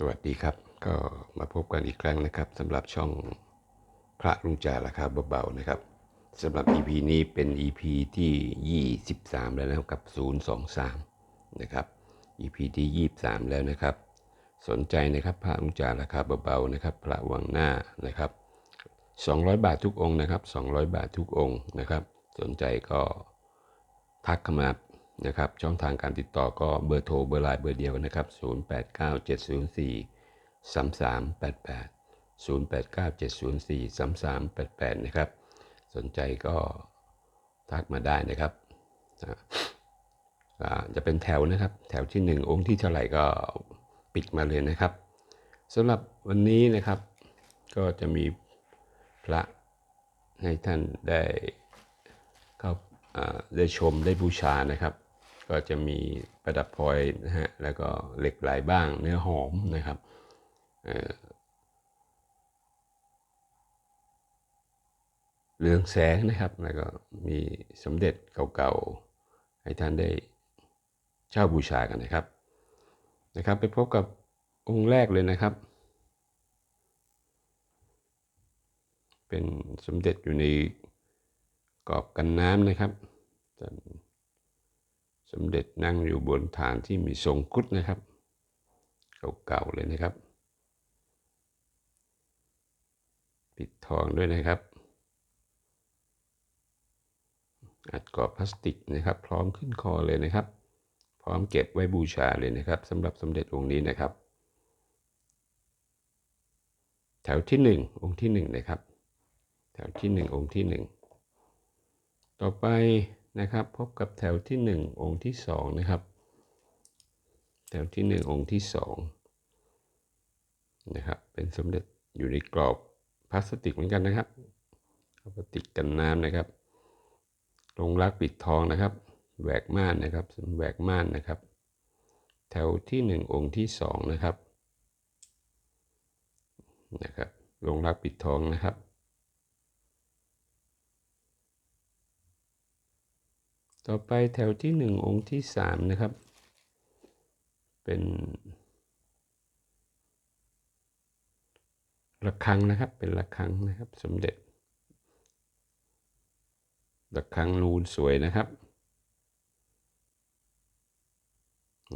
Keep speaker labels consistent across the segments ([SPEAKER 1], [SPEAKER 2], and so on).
[SPEAKER 1] สวัสดีครับ ก็มาพบกันอีกครั้งนะครับสำหรับช่องพระลุงจ่าราคาเบาๆนะครับสำหรับ EP นี้เป็น EP ที่ 23 แล้วนะครับกับ 023 นะครับ EP ที่ 23 แล้วนะครับ สนใจนะครับพระลุงจ่าราคาเบาๆนะครับ พระวังหน้านะครับ 200 บาททุกองค์นะครับ 200 บาททุกองค์นะครับ สนใจก็ทักเข้ามา นะครับช่องทางการติดต่อก็เบอร์โทรเบอร์ไลน์เบอร์เดียวกันนะครับ 089704 3388 089704 3388 นะครับ สนใจก็ทักมาได้นะครับจะเป็นแถวนะครับ แถวที่ 1 องค์ที่เท่าไหร่ก็ปิดมาเลยนะครับสำหรับวันนี้นะครับ ก็จะมีพระให้ท่านได้เข้าได้ชมได้บูชานะครับ ก็จะมีประดับพลอยนะฮะแล้วก็เหล็กไหลบ้างเนื้อหอมนะครับเเรืองแสงนะครับ แล้วก็มีสมเด็จเก่าๆ ให้ท่านได้เช่าบูชากันนะครับ นะครับ ไปพบกับองค์แรกเลยนะครับ เป็นสมเด็จอยู่ในกรอบกันน้ำนะครับท่าน สมเด็จนั่งอยู่บนฐานที่มีทรงครุฑนะครับ เก่าๆเลยนะครับ ปิดทองด้วยนะครับ อัดกรอบพลาสติกนะครับ พร้อมขึ้นคอเลยนะครับ พร้อมเก็บไว้บูชาเลยนะครับสำหรับสมเด็จองค์นี้นะครับ แถวที่หนึ่งองค์ที่หนึ่งนะครับ แถวที่หนึ่งองค์ที่หนึ่งต่อไป นะครับ พบกับแถวที่หนึ่งองค์ที่สองนะครับ แถวที่หนึ่งองค์ที่สองนะครับ เป็นสมเด็จอยู่ในกรอบพลาสติกเหมือนกันนะครับพลาสติกกันน้ำนะครับ ลงรักปิดทองนะครับ แหวกม่านนะครับแหวกม่านนะครับ แถวที่หนึ่งองค์ที่สองนะครับ นะครับ ลงรักปิดทองนะครับ ต่อไปแถวที่หนึ่งองค์ที่สามนะครับ เป็นระฆังนะครับ เป็นระฆังนะครับ สมเด็จระฆังนูนสวยนะครับ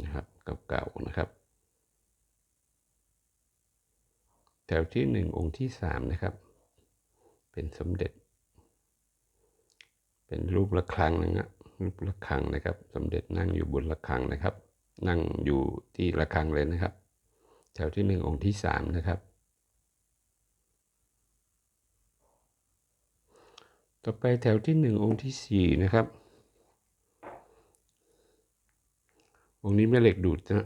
[SPEAKER 1] นะครับเก่าๆนะครับ แถวที่หนึ่งองค์ที่สามนะครับ เป็นสมเด็จ เป็นรูประฆังนะครั บรูประฆังนะครับ สมเด็จนั่งอยู่บนระฆังนะครับ นั่งอยู่ที่ระฆังเลยนะครับ แถวที่หนึ่งองค์ที่สามนะครับ ต่อไปแถวที่หนึ่งองค์ที่สี่นะครับ องค์นี้แม่เหล็กดูดนะ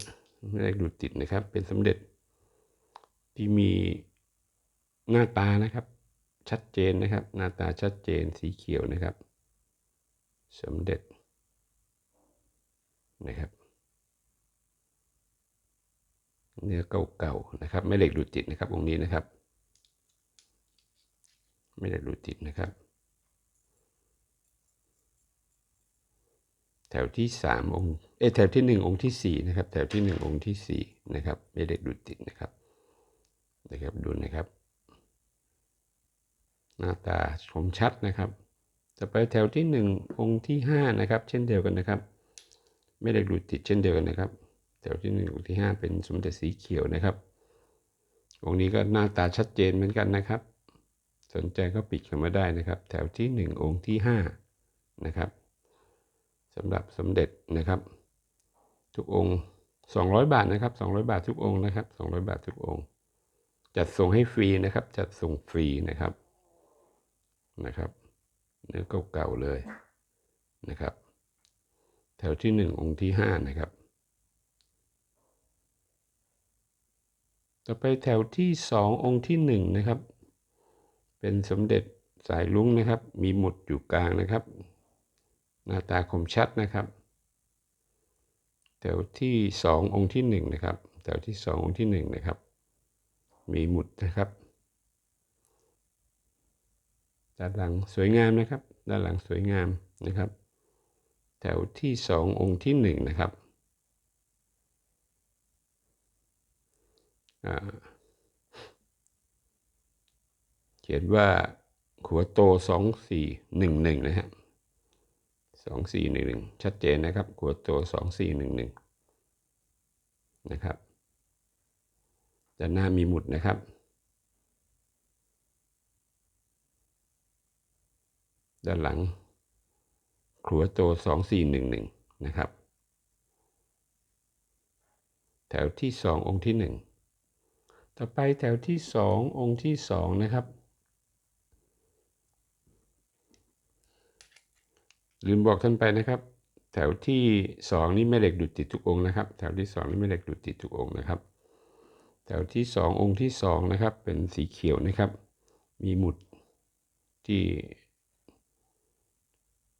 [SPEAKER 1] แม่เหล็กดูดติดนะครับ เป็นสมเด็จที่มีหน้าตานะครับ ชัดเจนนะครับ หน้าตาชัดเจนสีเขียวนะครับ สมเด็จนะครับ เนื้อเก่าๆนะครับแม่เหล็กดูดติดนะครับองค์นี้นะครับ ไม่ได้ดูดติดนะครับ แถวที่สามองค์เอแถวที่หนึ่งองค์ที่สี่นะครับ แถวที่หนึ่งองค์ที่สี่นะครับ ไม่ได้ดูดติดนะครับนะครับดูนะครับ หน้าตาชมชัดนะครับ ต่อไปแถวที่หนึ่งองค์ที่ห้านะครับ เช่นเดียวกันนะครับ ไม่ได้ดูดติดเช่นเดียวกันนะครับ แถวที่หนึ่งองค์ที่ห้าเป็นสมเด็จสีเขียวนะครับ องค์นี้ก็หน้าตาชัดเจนเหมือนกันนะครับ สนใจก็ปิดเข้ามาได้นะครับ แถวที่หนึ่งองค์ที่ห้านะครับสำหรับสมเด็จนะครับ ทุกองค์ 200 บาทนะครับ 200 บาททุกองค์นะครับ 200 บาททุกองค์ จัดส่งให้ฟรีนะครับ จัดส่งฟรีนะครับนะครับ เนื้อเก่าๆเลยนะครับ แถวที่1องค์ที่5นะครับ ต่อไปแถวที่2ององค์ที่1นะครับ เป็นสมเด็จสายลุ้งนะครับ มีหมุดอยู่กลางนะครับ หน้าตาคมชัดนะครับแถวที่สององค์ที่หนึ่งนะครับแถวที่สององค์ที่หนึ่งนะครับ มีหมุดนะครับ ด้านหลังสวยงามนะครับ ด้านหลังสวยงามนะครับ แถวที่สององค์ที่หนึ่งนะครับเขียนว่าขัวโตสองสี่หนึ่งหนึ่งนะฮะสองสี่หนึ่งหนึ่งชัดเจนนะครับขัวโตสองสี่หนึ่งหนึ่งนะครับด้านหน้ามีหมุดนะครับ ด้านหลัง ครัวโตสองสี่หนึ่งหนึ่งนะครับ แถวที่สององค์ที่หนึ่งต่อไปแถวที่สององค์ที่สองนะครับ ลืมบอกท่านไปนะครับ แถวที่สองนี่แม่เหล็กดูดติดทุกองนะครับ แถวที่สองนี่แม่เหล็กดูดติดทุกองนะครับ แถวที่สององค์ที่สองนะครับ เป็นสีเขียวนะครับ มีหมุดที่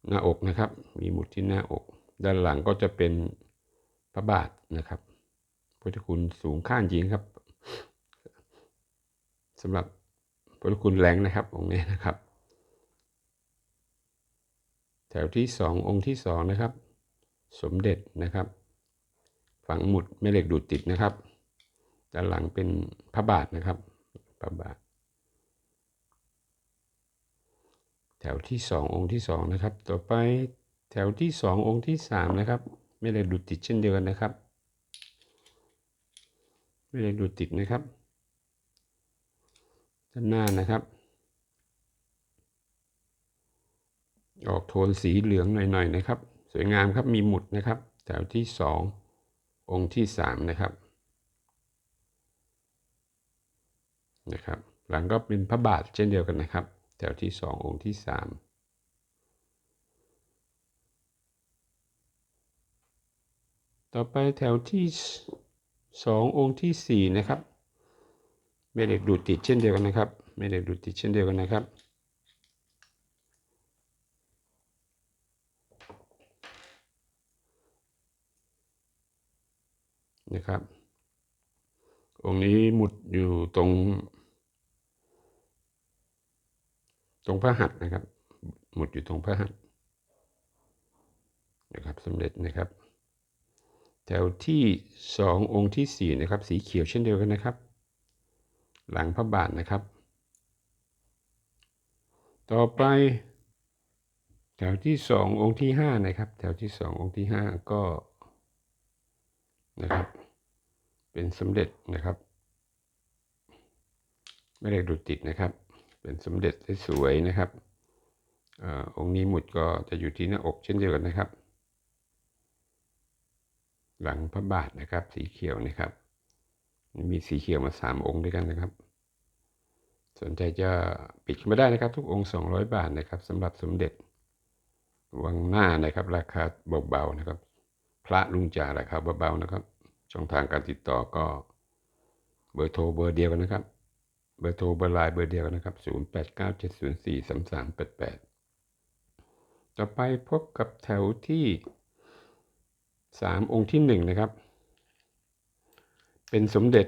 [SPEAKER 1] หน้าอกนะครับ มีหมุดที่หน้าอก ด้านหลังก็จะเป็นพระบาทนะครับพุทธคุณสูงข้างจริงครับสำหรับพุทธคุณแรงนะครับองค์นี้นะครับ แถวที่สององค์ที่สองนะครับ สมเด็จนะครับ ฝังหมุดแม่เหล็กดูดติดนะครับ ด้านหลังเป็นพระบาทนะครับพระบาท แถวที่สององค์ที่สองนะครับ ต่อไปแถวที่สององค์ที่สามนะครับ ไม่ได้ดูดติดเช่นเดียวกันนะครับ ไม่ได้ดูดติดนะครับ ด้านหน้านะครับ ออกโทนสีเหลืองหน่อยๆนะครับ สวยงามครับมีหมุดนะครับ แถวที่สององค์ที่สามนะครับนะครับ หลังก็เป็นพระบาทเช่นเดียวกันนะครับ แถวที่สององค์ที่สามต่อไปแถวที่สององค์ที่สี่นะครับไม่เด็กดูดติดเช่นเดียวกันนะครับไม่เด็กดูดติดเช่นเดียวกันนะครับนะครับ องค์นี้หมุดอยู่ตรง ตรงพระหัตถ์นะครับ หมุดอยู่ตรงพระหัตถ์นะครับสำเร็จนะครับ แถวที่สององค์ที่สี่นะครับ สีเขียวเช่นเดียวกันนะครับ หลังพระบาทนะครับ ต่อไป แถวที่สององค์ที่ห้านะครับ แถวที่สององค์ที่ห้าก็นะครับ เป็นสมเด็จนะครับ ไม่ได้ดูดติดนะครับ เป็นสมเด็จสวยๆนะครับอองค์นี้หมุดก็จะอยู่ที่หน้าอกเช่นเดียวกันนะครับ หลังพระบาทนะครับ สีเขียวนะครับ มีสีเขียวมาสามองค์ด้วยกันนะครับ สนใจจะปิดขึ้นมาได้นะครับ ทุกองค์ 200 บาทนะครับสำหรับสมเด็จวังหน้านะครับ ราคาเบาๆนะครับ พระลุงจ่าราคาเบาๆนะครับ ช่องทางการติดต่อก็เบอร์โทรเบอร์เดียวกันนะครับ เบอร์โทรเบอร์ไลน์เบอร์เดียวกันนะครับ 0897043388 ต่อไปพบกับแถวที่ 3 องค์ที่ 1 นะครับ เป็นสมเด็จ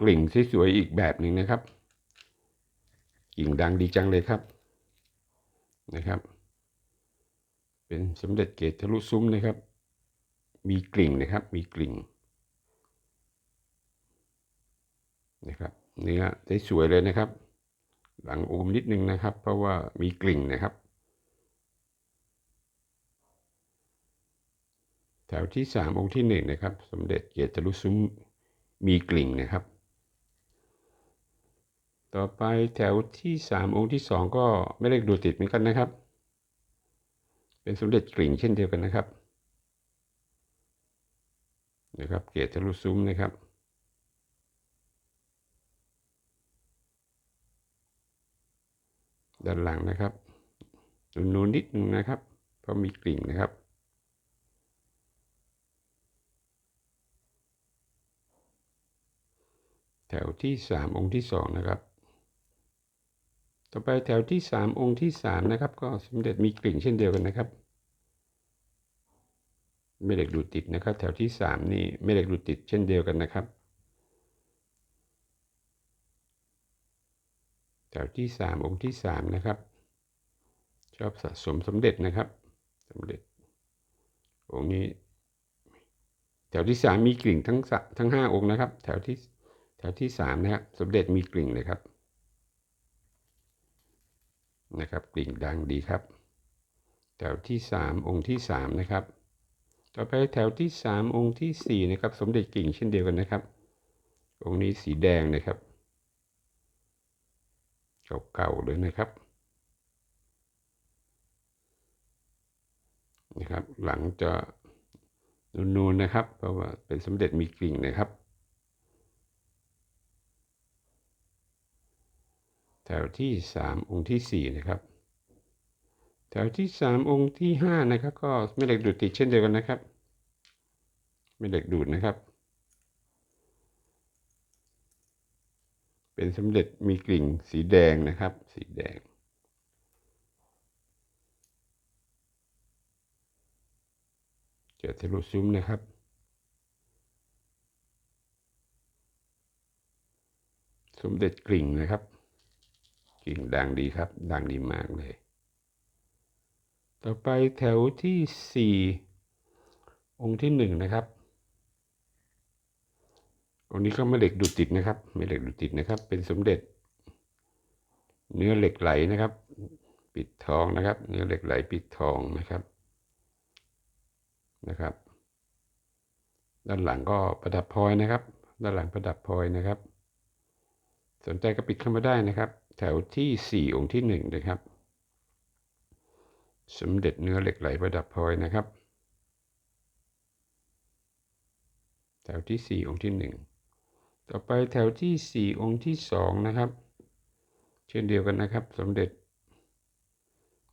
[SPEAKER 1] กลิ่งสวยๆอีกแบบหนึ่งนะครับ กลิ่งดังดีจังเลยครับนะครับ เป็นสมเด็จเกตทะลุซุ้มนะครับ มีกลิ่งนะครับ มีกลิ่ง นะครับเนื้อได้สวยเลยนะครับ หลังอมนิดนึงนะครับ เพราะว่ามีกลิ่งนะครับ แถวที่สามองค์ที่หนึ่งนะครับ สมเด็จเกียรตทะลุซุ้มมีกลิ่งนะครับ ต่อไปแถวที่สามองค์ที่สองก็ไม่ได้ดูติดเหมือนกันนะครับ เป็นสมเด็จกลิ่งเช่นเดียวกันนะครับนะครับ เกียรตทะลุซุ้มนะครับ ด้านหลังนะครับนูนนิดนึงนะครับ เพราะมีกลิ่งนะครับ แถวที่สามองค์ที่สองนะครับ ต่อไปแถวที่สามองค์ที่สามนะครับ ก็สมเด็จมีกลิ่งเช่นเดียวกันนะครับไม่เด็กดูดติดนะครับ แถวที่สามนี่ไม่เด็กดูดติดเช่นเดียวกันนะครับ แถวที่สามองค์ที่สามนะครับ ชอบสะสมสมเด็จนะครับสมเด็จ องค์นี้ แถวที่สามมีกลิ่งทั้งสทั้งห้าองค์นะครับ แถวที่แถวที่สามนะครับ สมเด็จมีกลิ่งเลยครับนะครับ กลิ่งดังดีครับ แถวที่สามองค์ที่สามนะครับ ต่อไปแถวที่สามองค์ที่สี่นะครับ สมเด็จกลิ่งเช่นเดียวกันนะครับ องค์นี้สีแดงนะครับ เก่าๆเลยนะครับนะครับ หลังจะนูนๆนะครับ เพราะว่าเป็นสมเด็จมีกลิ่งนะครับ แถวที่สามองค์ที่สี่นะครับ แถวที่สามองค์ที่ห้านะครับ ก็ไม่เหล็กดูดติดเช่นเดียวกันนะครับ ไม่เหล็กดูดนะครับ เป็นสมเด็จมีกลิ่งสีแดงนะครับ สีแดง เจอทะลุซุ้มนะครับ สมเด็จกลิ่งนะครับ กลิ่งดังดีครับ ดังดีมากเลย ต่อไปแถวที่สี่องค์ที่หนึ่งนะครับ องค์นี้ก็ไม่เหล็กดูดติดนะครับไม่เหล็กดูดติดนะครับ เป็นสมเด็จ เนื้อเหล็กไหลนะครับ ปิดทองนะครับ เนื้อเหล็กไหลปิดทองนะครับนะครับ ด้านหลังก็ประดับพลอยนะครับ ด้านหลังประดับพลอยนะครับ สนใจก็ปิดเข้ามาได้นะครับ แถวที่สี่องค์ที่หนึ่งนะครับ สมเด็จเนื้อเหล็กไหลประดับพลอยนะครับ แถวที่สี่องค์ที่หนึ่ง ต่อไปแถวที่สี่องค์ที่สองนะครับ เช่นเดียวกันนะครับ สมเด็จ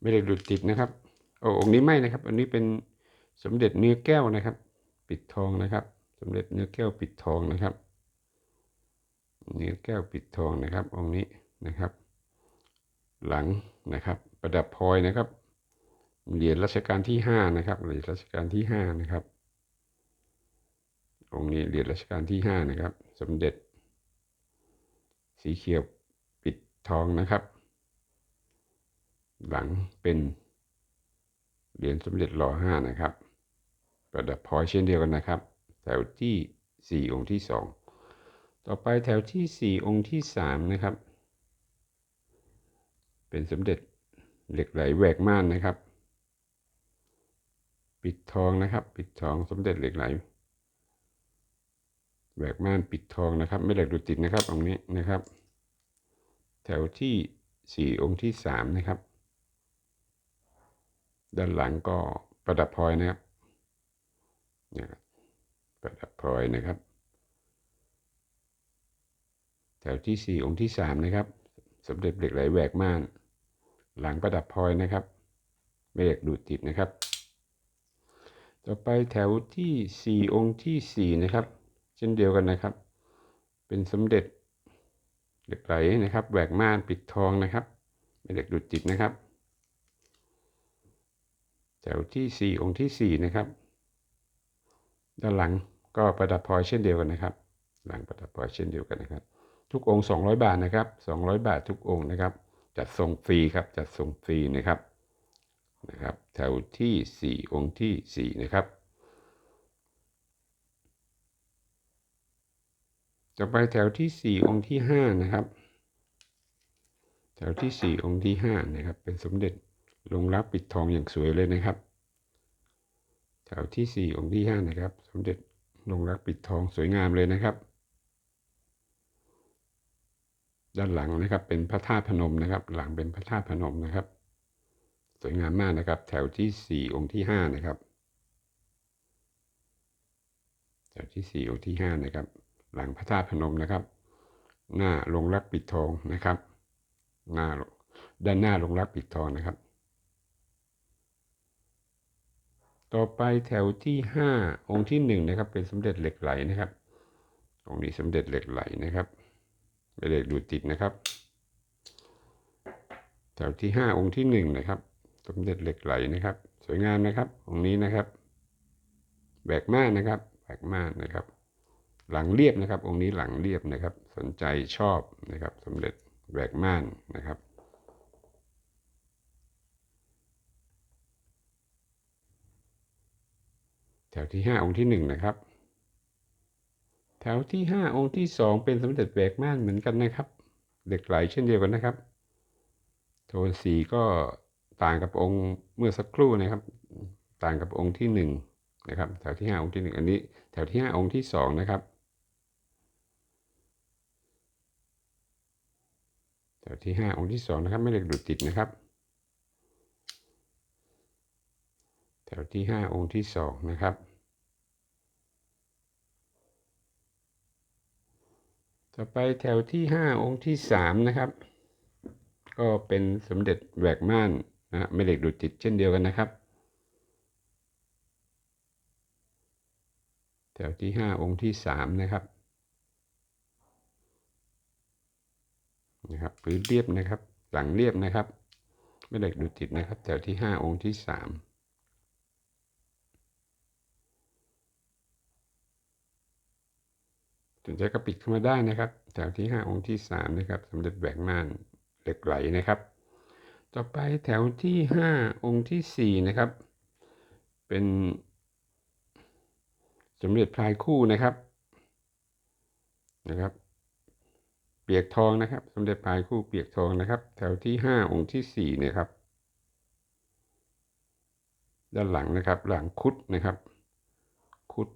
[SPEAKER 1] ไม่ได้หลุดติดนะครับโอ้องค์นี้ไม่นะครับ อันนี้เป็นสมเด็จเนื้อแก้วนะครับ ปิดทองนะครับ สมเด็จเนื้อแก้วปิดทองนะครับ เนื้อแก้วปิดทองนะครับ องค์นี้นะครับ หลังนะครับ ประดับพลอยนะครับเหรียญรัชกาลที่ห้านะครับเหรียญรัชกาลที่ห้านะครับ องค์นี้เหรียญรัชกาลที่ห้านะครับ สมเด็จ สีเขียวปิดทองนะครับ หลังเป็นเหรียญสมเด็จหล่อห้านะครับ ประดับพลอยเช่นเดียวกันนะครับ แถวที่สี่องค์ที่สองต่อไปแถวที่สี่องค์ที่สามนะครับ เป็นสมเด็จเหล็กไหลแหวกม่านนะครับ ปิดทองนะครับ ปิดทองสมเด็จเหล็กไหล แหวกม่านปิดทองนะครับ ไม่เหล็กดูดติดนะครับองค์นี้นะครับ แถวที่สี่องค์ที่สามนะครับ ด้านหลังก็ประดับพลอยนะครับนะครับประดับพลอยนะครับ แถวที่สี่องค์ที่สามนะครับสมเด็จเหล็กไหลแหวกม่าน หลังประดับพลอยนะครับ ไม่เหล็กดูดติดนะครับ ต่อไปแถวที่สี่องค์ที่สี่นะครับ ช่นเดียวกันนะครับ เป็นสมเด็จเหล็กไหลนะครับแหวกม่านปิดทองนะครับไม่เหล็กดูดติดนะครับแถวที่สี่องค์ที่สี่นะครับ ด้านหลังก็ประดับพลอยเช่นเดียวกันนะครับ หลังประดับพลอยเช่นเดียวกันนะครับ ทุกองค์ 200 บาทนะครับ 200 บาททุกองค์นะครับ จัดส่งฟรีครับ จัดส่งฟรีนะครับ นะครับ แถวที่ 4 องค์ที่ 4 นะครับ ต่อไปแถวที่4องค์ที่5นะครับ แถวที่4องค์ที่5นะครับ เป็นสมเด็จลงรักปิดทองอย่างสวยเลยนะครับ แถวที่4องค์ที่5นะครับ สมเด็จลงรักปิดทองสวยงามเลยนะครับ ด้านหลังนะครับเป็นพระธาตุพนมนะครับ หลังเป็นพระธาตุพนมนะครับ สวยงามมากนะครับ แถวที่สี่องค์ที่ห้านะครับ แถวที่สี่องค์ที่ห้านะครับ หลังพระธาตุพนมนะครับ หน้าลงรักปิดทองนะครับ หน้าด้านหน้าลงรักปิดทองนะครับ ต่อไปแถวที่ห้าองค์ที่หนึ่งนะครับ เป็นสมเด็จเหล็กไหลนะครับ องค์นี้สมเด็จเหล็กไหลนะครับไม่ได้ดูดติดนะครับ แถวที่ห้าองค์ที่หนึ่งนะครับ สมเด็จเหล็กไหลนะครับ สวยงามนะครับ องค์นี้นะครับแบกม่านนะครับแบกม่านนะครับ หลังเรียบนะครับ องค์นี้หลังเรียบนะครับ สนใจชอบนะครับสมเด็จแบกม่านนะครับ แถวที่ห้าองค์ที่หนึ่งนะครับ แถวที่ห้าองค์ที่สองเป็นสมเด็จแหวกม่านเหมือนกันนะครับเหล็กไหลเช่นเดียวกันนะครับ โทนสีก็ต่างกับองค์เมื่อสักครู่นะครับ ต่างกับองค์ที่หนึ่งนะครับ แถวที่ห้าองค์ที่หนึ่งอันนี้ แถวที่ห้าองค์ที่สองนะครับ แถ วที่ห้าองค์ที่สองนะครับไม่เหล็กดูดติดนะครับ แถวที่ห้าองค์ที่สองนะครับ ต่อไปแถวที่ห้าองค์ที่สามนะครับ ก็เป็นสมเด็จแหวกม่านนะไม่เหล็กดูดติดเช่นเดียวกันนะครับ แถวที่ห้าองค์ที่สามนะครับ นะครับพื้นเรียบนะครับ หลังเรียบนะครับไม่เหล็กดูติดนะครับ แถวที่ห้าองค์ที่สามสนใจก็ปิดเข้ามาได้นะครับ แถวที่ห้าองค์ที่สามนะครับสมเด็จแหวกม่านเหล็กไหลนะครับ ต่อไปแถวที่ห้าองค์ที่สี่นะครับ เป็นสมเด็จพลายคู่นะครับนะครับ ปียกทองนะครับ สมเด็จพลายคู่เปียกทองนะครับ แถวที่ห้าองค์ที่สี่เนะครับ ด้านหลังนะครับ หลังคุดนะครับ คุด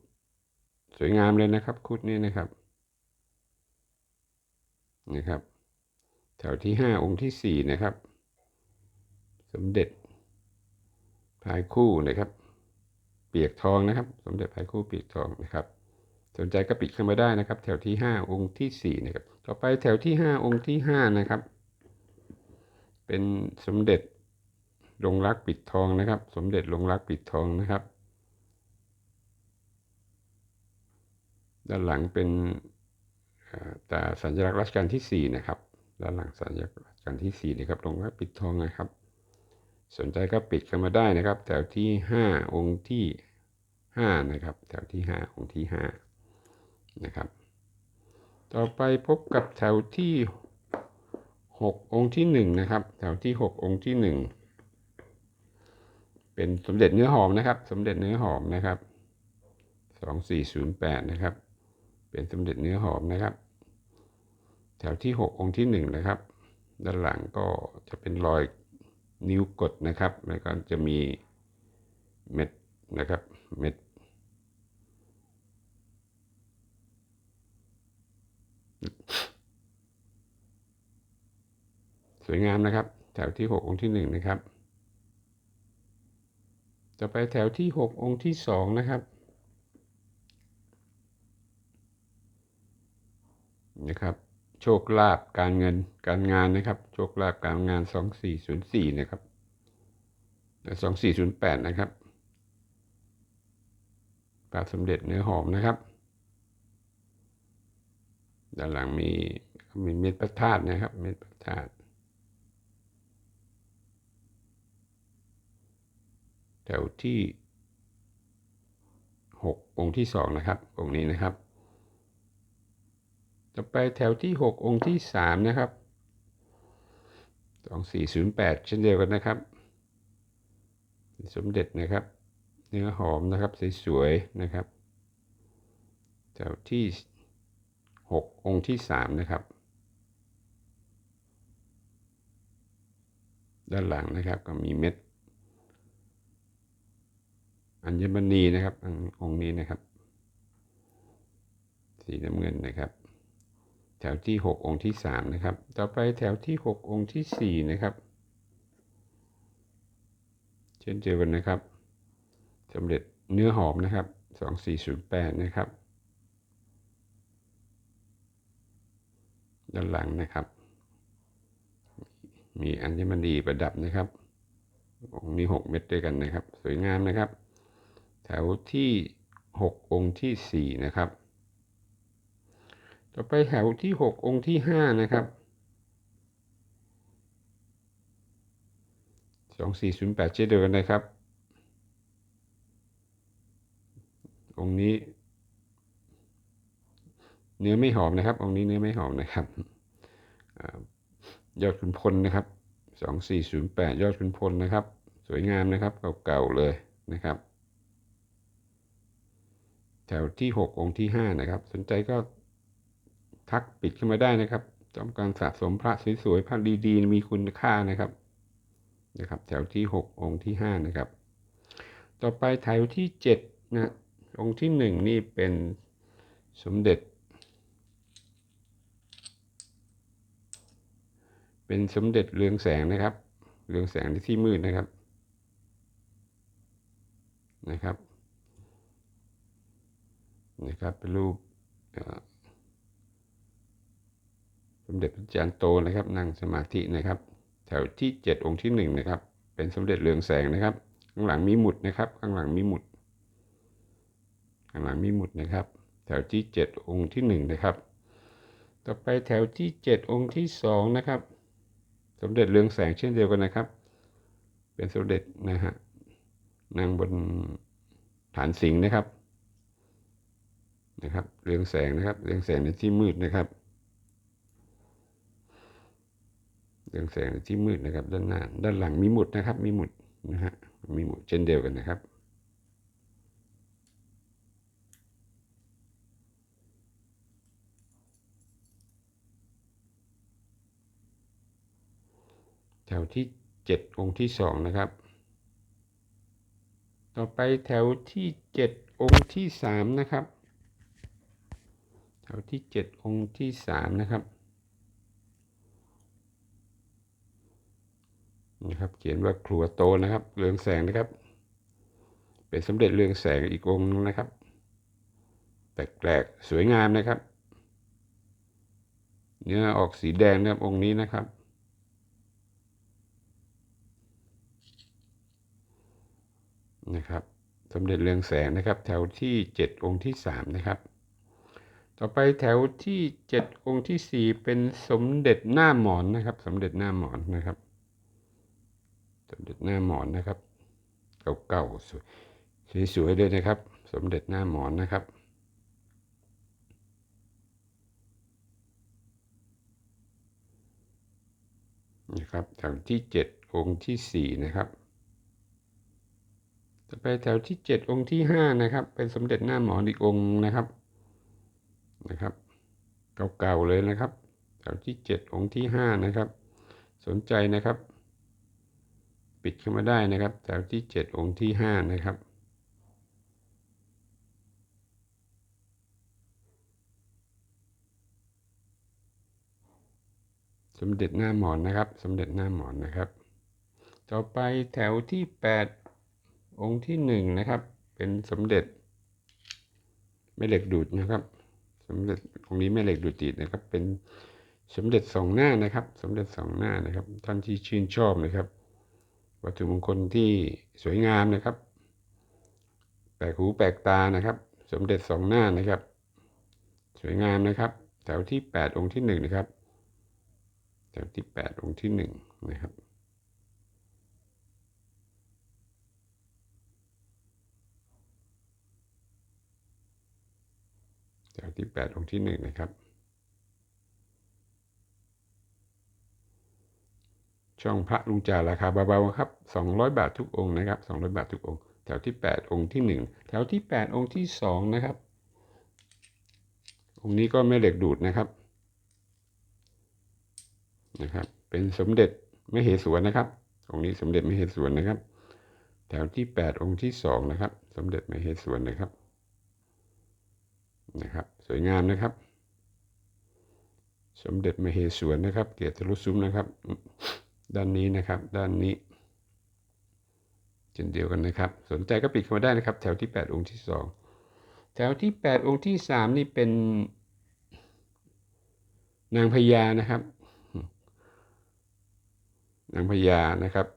[SPEAKER 1] สวยงามเลยนะครับ คุดนี้นะครับนะครับ แถวที่ห้าองค์ที่สี่นะครับ สมเด็จพายคู่นะครับ เปียกทองนะครับ สมเด็จพายคู่เปียกทองนะครับ สนใจก็ปิดเข้ามาได้นะครับ แถวที่ห้าองค์ที่สี่นะครับ ต่อไปแถวที่ห้าองค์ที่ห้านะครับ เป็นสมเด็จลงรักปิดทองนะครับ สมเด็จลงรักปิดทองนะครับ ด้านหลังเป็นแต่สัญลักษณ์รัชกาลที่ 4 นะครับ ด้านหลังสัญลักษณ์รัชกาลที่4นะครับลงรักปิดทองนะครับ สนใจก็ปิดเข้ามาได้นะครับ แถวที่ 5 องค์ที่ 5 นะครับ แถวที่ 5 องค์ที่ 5 นะครับ ต่อไปพบกับแถวที่ 6 องค์ที่1นะครับ แถวที่ 6 องค์ที่ 1 เป็นสมเด็จเนื้อหอมนะครับ สมเด็จเนื้อหอมนะครับ 2408 นะครับ เป็นสมเด็จเนื้อหอมนะครับ แถวที่ 6 องค์ที่ 1 นะครับ ด้านหลังก็จะเป็นรอยนิ้วกดนะครับ แล้วก็จะมีเม็ดนะครับ เม็ด สวยงามนะครับ แถวที่ 6 องค์ที่ 1 นะครับจะไปแถวที่ 6 องค์ที่ 2 นะครับนะครับโชคลาภการเงินการงานนะครับ โชคลาภการงาน 2404 นะครับ 2408 นะครับพระสมเด็จเนื้อหอมนะครับด้านหลังมีมีเม็ดพระธาตุนะครับ เม็ดพระธาตุ แถวที่ 6 องค์ที่ 2 นะครับ องค์นี้นะครับ ต่อไปแถวที่ 6 องค์ที่ 3 นะครับ 2408 เช่นเดียวกันนะครับ สมเด็จนะครับ เนื้อหอมนะครับ สวยๆนะครับ แถวที่ 6 องค์ที่ 3 นะครับด้านหลังนะครับก็มีเม็ด อัญมณีนะครับองค์นี้นะครับ สีน้ำเงินนะครับ แถวที่ 6 องค์ที่ 3 นะครับ ต่อไปแถวที่ 6 องค์ที่ 4 นะครับ เช่นเดียวกันนะครับสำเร็จเนื้อหอมนะครับ 2408 นะครับ ด้านหลังนะครับ มีอัญมณีประดับนะครับองค์นี้ 6 เม็ดด้วยกันนะครับ สวยงามนะครับ แถวที่ 6 องค์ที่ 4 นะครับ ต่อไปแถวที่ 6 องค์ที่ 5 นะครับ2408เช่นเดียวกันนะครับ องค์นี้ เนื้อไม่หอมนะครับ องค์นี้เนื้อไม่หอมนะครับยอดขุนพลนะครับ2408ยอดขุนพลนะครับ สวยงามนะครับ เก่าๆเลยนะครับ แถวที่หกองค์ที่ห้านะครับ สนใจก็ทักปิดขึ้นมาได้นะครับต้องการสะสมพระสวยๆพระดีๆ มีคุณค่านะครับนะครับ แถวที่หกองค์ที่ห้านะครับ ต่อไปแถวที่เจ็ดนะองค์ที่หนึ่งนี่เป็นสมเด็จ เป็นสมเด็จเรืองแสงนะครับ เรืองแสงในที่มืดนะครับนะครับ นะครับเป็นรูปสมเด็จพระจันทร์โตนะครับ นั่งสมาธินะครับ แถวที่ 7 องค์ที่1นะครับ เป็นสมเด็จเรืองแสงนะครับ ข้างหลังมีหมุดนะครับ ข้างหลังมีหมุด ข้างหลังมีหมุดนะครับ แถวที่ 7 องค์ที่ 1 นะครับ ต่อไปแถวที่ 7 องค์ที่ 2 นะครับ สมเด็จเรืองแสงเช่นเดียวกันนะครับ เป็นสมเด็จนะฮะนั่งบนฐานสิงห์นะครับ นะครับเรืองแสงนะครับเรืองแสงในที่มืดนะครับเรืองแสงในที่มืดนะครับ ด้านหน้า ด้านหลังมีหมุดนะครับ มีหมุดนะฮะมีหมุดเช่นเดียวกันนะครับแถวที่เจ็ดองค์ที่สองนะครับ ต่อไปแถวที่เจ็ดองค์ที่สามนะครับ แถวที่เจ็ดองค์ที่สามนะครับนะครับ เขียนว่าครัวโตนะครับ เรืองแสงนะครับ เป็นสมเด็จเรืองแสงอีกองค์นะครับแปลกๆสวยงามนะครับ เนื้อออกสีแดงนะครับองค์นี้นะครับ นะครับ สมเด็จเรืองแสงนะครับ แถวที่ 7 องค์ที่ 3 นะครับ ต่อไปแถวที่ 7 องค์ที่ 4 เป็นสมเด็จหน้าหมอนนะครับ สมเด็จหน้าหมอนนะครับ สมเด็จหน้าหมอนนะครับ เก่าๆสวยสวยๆเลยนะครับ สมเด็จหน้าหมอนนะครับนะครับแถวที่ 7 องค์ที่ 4 นะครับ ต่อไปแถวที่ 7 องค์ที่ 5 นะครับ เป็นสมเด็จหน้าหมอนอีกองค์นะครับ นะครับ เก่าๆเลยนะครับ แถวที่ 7 องค์ที่ 5 นะครับ สนใจนะครับ ปิดขึ้นมาได้นะครับ แถวที่ 7 องค์ที่ 5 นะครับสมเด็จหน้าหมอนนะครับ สมเด็จหน้าหมอนนะครับ ต่อไปแถวที่ 8 องค์ที่ 1 นะครับ เป็นสมเด็จแม่เหล็กดูดนะครับ สมเด็จองค์นี้แม่เหล็กดูติดนะครับ เป็นสมเด็จสองหน้านะครับ สมเด็จสองหน้านะครับ ท่านที่ชื่นชอบนะครับ วัตถุมงคลที่สวยงามนะครับ แปลกหูแปลกตานะครับ สมเด็จสองหน้านะครับ สวยงามนะครับ แถวที่ 8 องค์ที่1นะครับแถวที่ 8 องค์ที่1นะครับ แถวที่8องค์ที่1นะครับ ช่องพระลุงจ่าราคาเบาๆครับ200บาททุกองค์นะครับ200บาททุกองค์แถวที่8องค์ที่1แถวที่8องค์ที่2นะครับ องค์นี้ก็แม่เหล็กดูดนะครับนะครับเป็นสมเด็จมเหสวนนะครับ องค์นี้สมเด็จมเหสวนนะครับ แถวที่ 8 องค์ที่ 2 นะครับ สมเด็จมเหสวนนะครับ นะครับ สวยงามนะครับ สมเด็จมเหสวนนะครับ เกียรติรุซุ้มนะครับ ด้านนี้นะครับ ด้านนี้เช่นเดียวกันนะครับ สนใจก็ปิดเข้ามาได้นะครับ แถวที่ 8 องค์ที่ 2 แถวที่ 8 องค์ที่ 3 นี่เป็นนางพญานะครับ นางพญานะครับ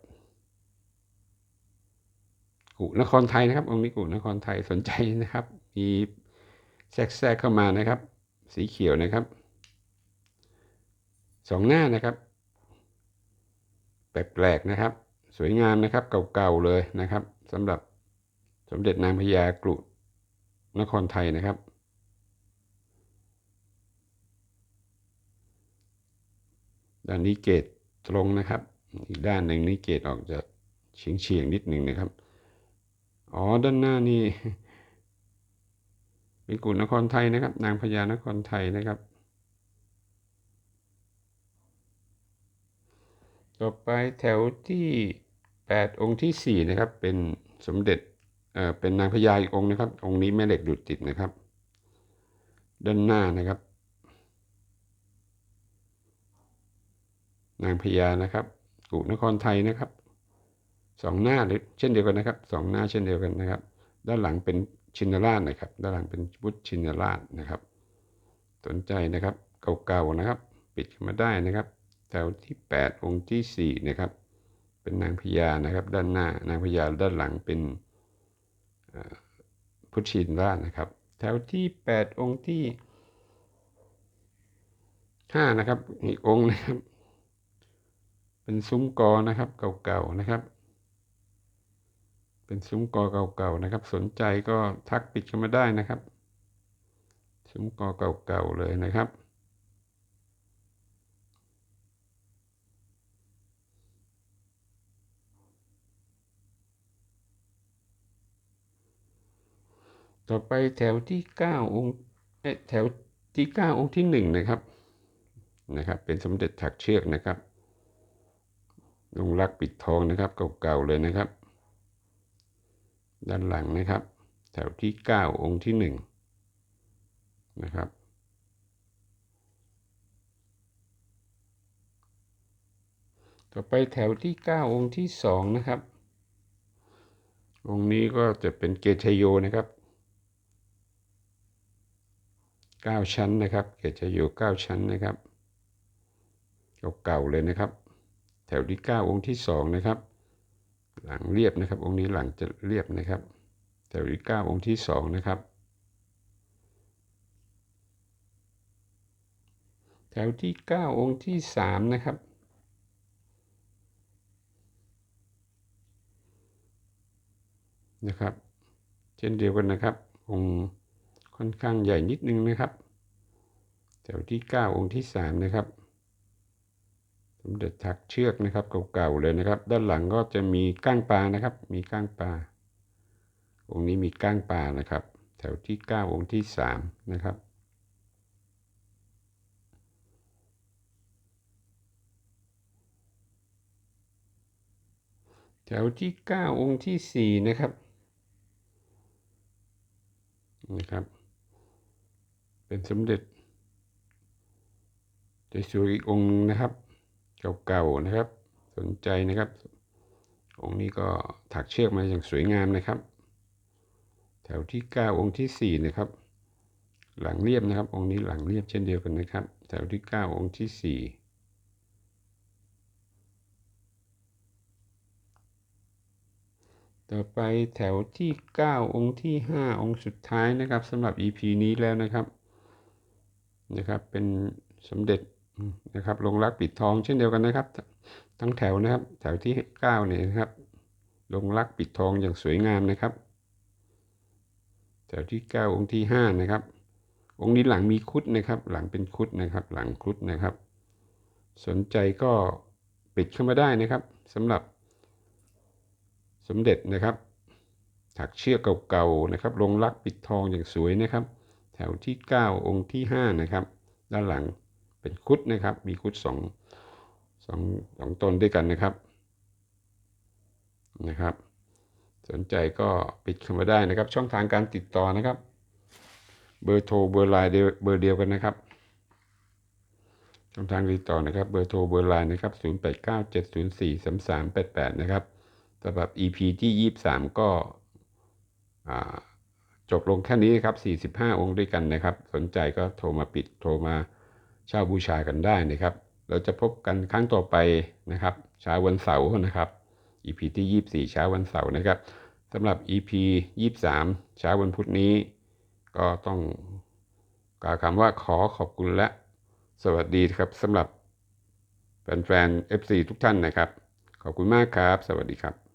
[SPEAKER 1] กุนครไทยนะครับ องค์นี้กุนครไทยสนใจนะครับ มี แทรกแทรกเข้ามานะครับ สีเขียวนะครับสองหน้านะครับ แปลกๆนะครับ สวยงามนะครับเก่าๆเลยนะครับสำหรับสมเด็จนางพญากรุนครไทยนะครับ ด้านนี้เกตตรงนะครับ อีกด้านหนึ่งนี้เกตออกจะเฉียงเฉียงๆนิดหนึ่งนะครับ อ๋อด้านหน้านี่ เป็นกุฎนครไทยนะครับ นางพญานครไทยนะครับ ต่อไปแถวที่ 8 องค์ที่ 4 นะครับ เป็นสมเด็จเอ่อเป็นนางพญาอีกองค์นะครับ องค์นี้แม่เหล็กดูดติดนะครับ ด้านหน้านะครับ นางพญานะครับกุนครไทยนะครับสองหน้าหรือเช่นเดียวกันนะครับสองหน้าเช่นเดียวกันนะครับ ด้านหลังเป็น ชินราชนะครับ ด้านหลังเป็นพุทธชินราชนะครับ สนใจนะครับเก่าๆนะครับ ปิดขึ้นมาได้นะครับ แถวที่ 8 องค์ที่ 4 นะครับ เป็นนางพญานะครับ ด้านหน้านางพญาด้านหลังเป็นพุทธชินราชนะครับ แถวที่ 8 องค์ที่5นะครับอีกองค์นะครับ เป็นซุ้มกอนะครับเก่าๆนะครับ เป็นซุ้มกอเก่าๆนะครับ สนใจก็ทักปิดกันมาได้นะครับซุ้มกอเก่าๆเลยนะครับ ต่อไปแถวที่ 9 องค์แถวที่ 9 องค์ที่ 1 นะครับนะครับเป็นสมเด็จถักเชือกนะครับลงรักปิดทองนะครับเก่าๆเลยนะครับ ด้านหลังนะครับ แถวที่ 9 องค์ที่ 1 นะครับ ต่อไปแถวที่ 9 องค์ที่ 2 นะครับ องค์นี้ก็จะเป็นเกชโยนะครับ 9 ชั้นนะครับ เกชโย 9 ชั้นนะครับเก่าๆเลยนะครับ แถวที่ 9 องค์ที่ 2 นะครับ หลังเรียบนะครับ องค์นี้หลังจะเรียบนะครับแถวที่9องค์ที่2นะครับแถวที่9องค์ที่3นะครับนะครับ เช่นเดียวกันนะครับ องค์ค่อนข้างใหญ่นิดนึงนะครับแถวที่ 9 องค์ที่ 3 นะครับ สมเด็จถักเชือกนะครับเก่าๆเลยนะครับ ด้านหลังก็จะมีก้างปลานะครับ มีก้างปลาองค์นี้มีก้างปลานะครับ แถวที่ 9 องค์ที่ 3 นะครับแถวที่ 9 องค์ที่ 4 นะครับ นะครับ เป็นสมเด็จสวยอีกองค์นะครับ เก่าๆนะครับ สนใจนะครับ องค์นี้ก็ถักเชือกมาอย่างสวยงามนะครับ แถวที่ 9 องค์ที่ 4 นะครับ หลังเรียบนะครับ องค์นี้หลังเรียบเช่นเดียวกันนะครับ แถวที่ 9 องค์ที่ 4ต่อไปแถวที่ 9 องค์ที่ 5 องค์สุดท้ายนะครับสำหรับ EP นี้แล้วนะครับนะครับ เป็นสมเด็จ นะครับลงรักปิดทองเช่นเดียวกันนะครับ ทั้งแถวนะครับ แถวที่เก้าเนี่ยนะครับ ลงรักปิดทองอย่างสวยงามนะครับ แถวที่เก้าองค์ที่ห้านะครับ องค์นี้หลังมีคุดนะครับ หลังเป็นคุดนะครับ หลังคุดนะครับ สนใจก็ปิดเข้ามาได้นะครับสำหรับสมเด็จนะครับ ถักเชือกเก่าๆนะครับ ลงรักปิดทองอย่างสวยนะครับ แถวที่ 9 องค์ที่ 5 นะครับ ด้านหลัง เป็นคุดนะครับ มีคุดสองสองสองต้นด้วยกันนะครับนะครับ สนใจก็ปิดเข้ามาได้นะครับ ช่องทางการติดต่อนะครับ เบอร์โทรเบอร์ไลน์เบอร์เดียวกันนะครับ ช่องทางติดต่อนะครับ เบอร์โทรเบอร์ไลน์นะครับ 0897043388 นะครับสำหรับ EP ที่ 23 ก็จบลงแค่นี้ครับ 45 องค์ด้วยกันนะครับ สนใจก็โทรมาปิดโทรมา เช่าบูชากันได้นะครับ เราจะพบกันครั้งต่อไปนะครับเช้าวันเสาร์นะครับ EP ที่ 24 เช้าวันเสาร์นะครับสำหรับ EP 23 เช้าวันพุธนี้ ก็ต้องกล่าวคำว่าขอขอบคุณและสวัสดีครับสำหรับแฟนๆ FC ทุกท่านนะครับ ขอบคุณมากครับ สวัสดีครับ